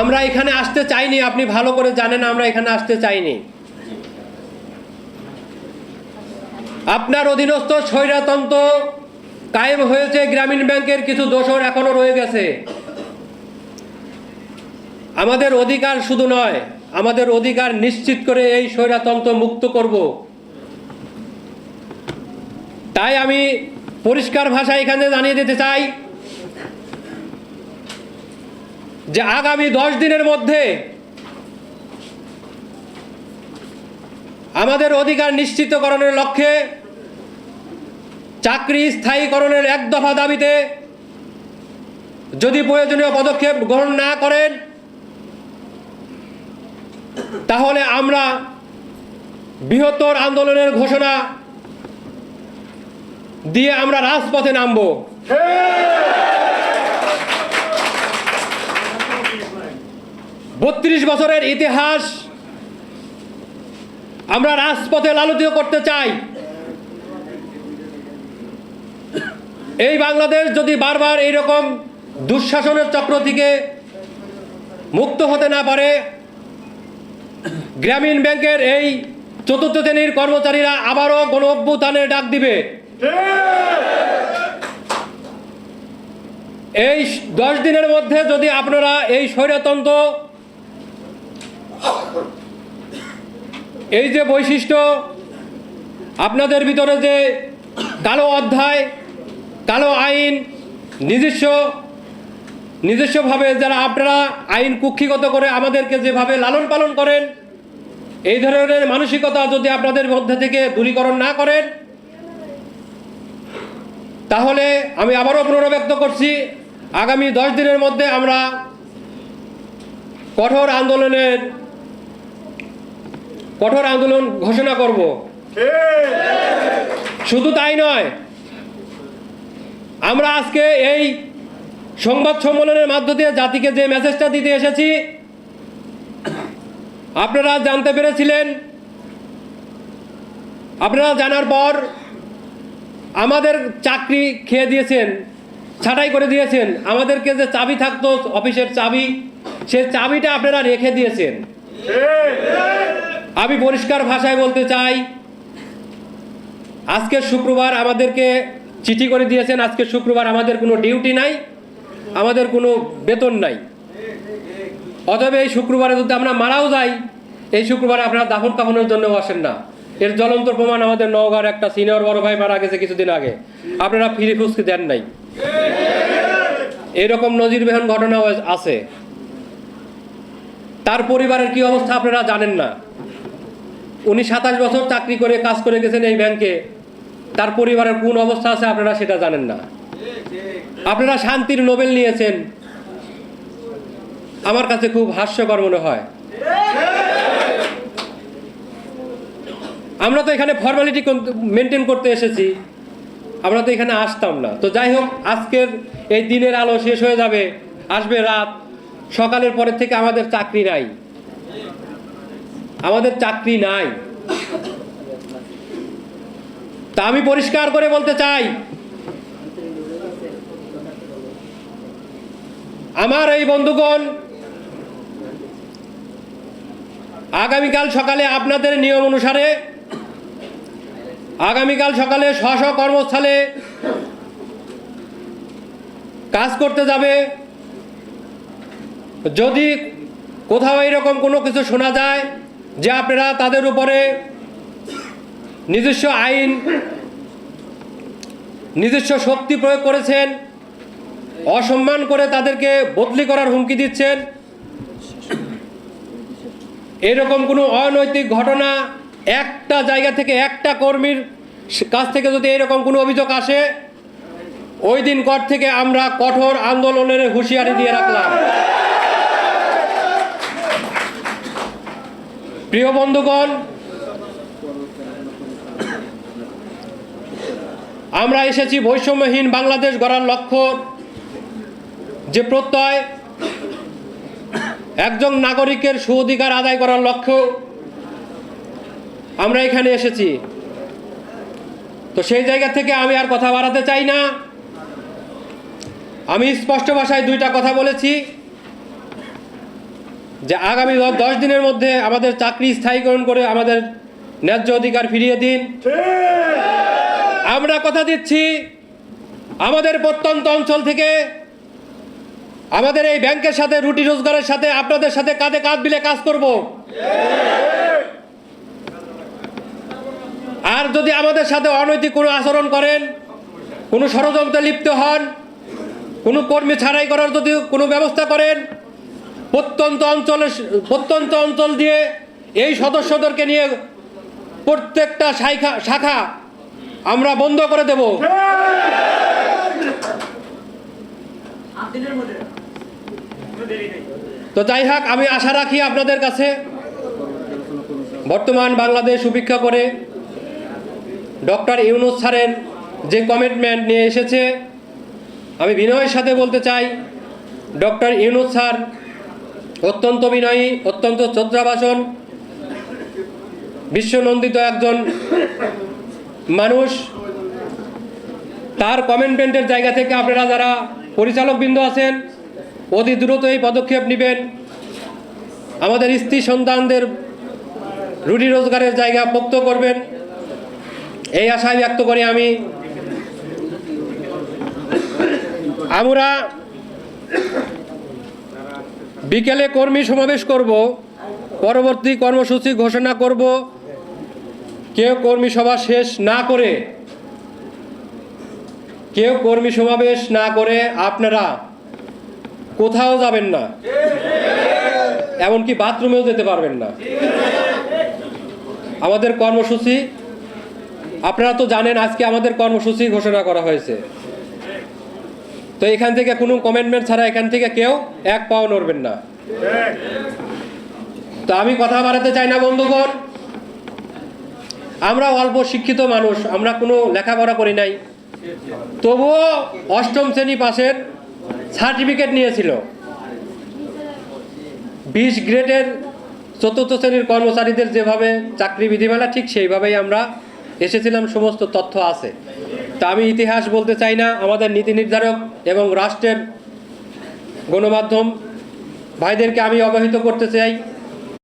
আমরা এখানে আসতে চাইনি, আপনি ভালো করে জানেন আমরা এখানে আসতে চাইনি। আপনার অধীনস্থ স্বৈরাতন্ত্র কায়েম হয়েছে, গ্রামীণ ব্যাংকের কিছু দোষর এখনও রয়ে গেছে। আমাদের অধিকার শুধু নয়, আমাদের অধিকার নিশ্চিত করে এই স্বৈরাতন্ত্র মুক্ত করব। তাই আমি পরিষ্কার ভাষা এখানে জানিয়ে দিতে চাই যে আগামী দশ দিনের মধ্যে আমাদের অধিকার নিশ্চিতকরণের লক্ষ্যে চাকরি স্থায়ীকরণের এক দফা দাবিতে যদি প্রয়োজনীয় পদক্ষেপ গ্রহণ না করেন, তাহলে আমরা বৃহত্তর আন্দোলনের ঘোষণা দিয়ে আমরা রাজপথে নামবো। বত্রিশ বছরের ইতিহাস আমরা রাজপথে লালিত করতে চাই। এই বাংলাদেশ যদি বারবার এইরকম দুঃশাসনের চক্র থেকে মুক্ত হতে না পারে, গ্রামীণ ব্যাংকের এই চতুর্থ শ্রেণির কর্মচারীরা আবারও গণ অভ্যুত্থানের ডাক দিবে। এই দশ দিনের মধ্যে যদি আপনারা এই স্বৈরতন্ত্র, এই যে বৈশিষ্ট্য, আপনাদের ভিতরে যে কালো অধ্যায়, কালো আইন, নিজস্ব, নিজস্বভাবে যারা আপনারা আইন কুক্ষিগত করে আমাদেরকে যেভাবে লালন পালন করেন, এই ধরনের মানসিকতা যদি আপনাদের মধ্যে থেকে দূরীকরণ না করেন তাহলে আমি আবারও পুনরাব্যক্ত করছি। আগামী দশ দিনের মধ্যে আমরা কঠোর আন্দোলনের কঠোর আন্দোলন ঘোষণা করব। শুধু তাই নয়, আমরা আজকে এই সংবাদ সম্মেলনের মাধ্য দিয়ে জাতিকে যে মেসেজটা দিতে এসেছি, আপনারা জানতে পেরেছিলেন, আপনারা জানার পর আমাদের চাকরি খেয়ে দিয়েছেন, ছাঁটাই করে দিয়েছেন, আমাদেরকে যে চাবি থাকতো অফিসের চাবি, সে চাবিটা আপনারা রেখে দিয়েছেন। আমি পরিষ্কার ভাষায় বলতে চাই, আজকে শুক্রবার আমাদেরকে চিঠি করে দিয়েছেন, আজকে শুক্রবার আমাদের কোনো ডিউটি নাই, আমাদের কোনো বেতন নাই। অতএব এই শুক্রবারে যদি আমরা মারাও যাই, এই শুক্রবারে আপনারা দাফন কাফনের জন্য আসেন না। এর জ্বলন্ত প্রমাণ আমাদের নওগাঁর একটা সিনিয়র বড় ভাই মারা গেছে কিছুদিন আগে। আপনারা ফিরে ফুসকে দেন নাই। এরকম নজিরবিহীন ঘটনা আছে। তার পরিবারের কি অবস্থা আপনারা জানেন না। উনি সাতাশ বছর চাকরি করে কাজ করে গেছেন এই ব্যাংকে। তার পরিবারের কোন অবস্থা আছে আপনারা সেটা জানেন না। আপনারা শান্তির নোবেল নিয়েছেন। আমার কাছে খুব হাস্যকর মনে হয়। আমরা তো এখানে ফর্মালিটি মেনটেন করতে এসেছি। আমরা তো এখানে আসতাম না। তো যাই হোক, আজকের এই দিনের আলো শেষ হয়ে যাবে। আসবে রাত। সকালের পরের থেকে আমাদের চাকরি নাই। আমাদের চাকরি নাই। তা আমি পরিষ্কার করে বলতে চাই, আমার এই বন্ধুগণ, আগামীকাল সকালে আপনাদের নিয়ম অনুসারে আগামীকাল সকালে স্ব কর্মস্থলে কাজ করতে যাবে। যদি কোথাও এরকম কোনো কিছু শোনা যায় যে আপনারা তাদের উপরে নিজস্ব আইন, নিজস্ব শক্তি প্রয়োগ করেছেন, অসম্মান করে তাদেরকে বদলি করার হুমকি দিচ্ছেন, এরকম কোনো অনৈতিক ঘটনা একটা জায়গা থেকে একটা কর্মীর কাছ থেকে যদি এরকম কোনো অভিযোগ আসে, ওই দিন কর থেকে আমরা কঠোর আন্দোলনের হুঁশিয়ারি দিয়ে রাখলাম। প্রিয় বন্ধুগণ, আমরা এসেছি বৈষম্যহীন বাংলাদেশ গড়ার লক্ষ্য যে প্রত্যয়, একজন নাগরিকের সুঅধিকার আদায় করার লক্ষ্য। আমরা এখানে এসেছি। তো সেই জায়গা থেকে আমি আর কথা বাড়াতে চাই না। আমি স্পষ্ট ভাষায় দুইটা কথা বলেছি। যে আগামী দশ দিনের মধ্যে আমাদের চাকরি স্থায়ীকরণ করে আমাদের ন্যায্য অধিকার ফিরিয়ে দিন। আমরা কথা দিচ্ছি আমাদের প্রত্যন্ত অঞ্চল থেকে। আমাদের এই ব্যাংকের সাথে রুটি রোজগারের সাথে আপনাদের সাথে কাঁধে কাঁধ মিলে কাজ করব। আর যদি আমাদের সাথে অনৈতিক কোনো আচরণ করেন, কোনো ষড়যন্ত্রে লিপ্ত হন, কোনো কর্মী ছাড়াই করার যদি কোনো ব্যবস্থা করেন, প্রত্যন্ত অঞ্চলে প্রত্যন্ত অঞ্চল দিয়ে এই সদস্যদেরকে নিয়ে প্রত্যেকটা শাখা শাখা আমরা বন্ধ করে দেব। তো যাই হোক, আমি আশা রাখি আপনাদের কাছে বর্তমান বাংলাদেশ উপেক্ষা করে ডক্টর ইউনুস স্যারের যে কমিটমেন্ট নিয়ে এসেছে, আমি বিনয়ের সাথে বলতে চাই, ডক্টর ইউনুস স্যার অত্যন্ত বিনয়ী, অত্যন্ত শ্রদ্ধাভাষণ বিশ্বনন্দিত একজন মানুষ। তার কমেন্টমেন্টের জায়গা থেকে আপনারা যারা পরিচালকবৃন্দ আছেন, অতি দ্রুত এই পদক্ষেপ নেবেন। আমাদের স্ত্রী সন্তানদের রুটি রোজগারের জায়গা পোক্ত করবেন। এই আশায় ব্যক্ত করি আমি। আমরা বিকেলে কর্মী সমাবেশ করব, পরবর্তী কর্মসূচি ঘোষণা করব। কেউ কর্মী সভা শেষ না করে, কেউ কর্মী সমাবেশ না করে আপনারা কোথাও যাবেন না, এমনকি বাথরুমেও যেতে পারবেন না। আমাদের কর্মসূচি আপনারা তো জানেন আজকে আমাদের কর্মসূচি ঘোষণা করা হয়েছে। তো এখান থেকে কোনো কমেন্টমেন্ট ছাড়া এখান থেকে কেউ এক পাও নড়বেন না। তো আমি কথা বাড়াতে চাই না, বন্ধুগণ। আমরা অল্প শিক্ষিত মানুষ, আমরা কোনো লেখাপড়া করি নাই। তবুও অষ্টম শ্রেণি পাশের সার্টিফিকেট নিয়েছিল। বিশ গ্রেডের চতুর্থ শ্রেণির কর্মচারীদের যেভাবে চাকরি বিধিমালা, ঠিক সেইভাবেই আমরা এসেছিলাম, সমস্ত তথ্য আছে। তা আমি ইতিহাস বলতে চাই না, আমাদের নীতি নির্ধারক এবং রাষ্ট্রের গণমাধ্যম, ভাইদেরকে আমি অবহিত করতে চাই।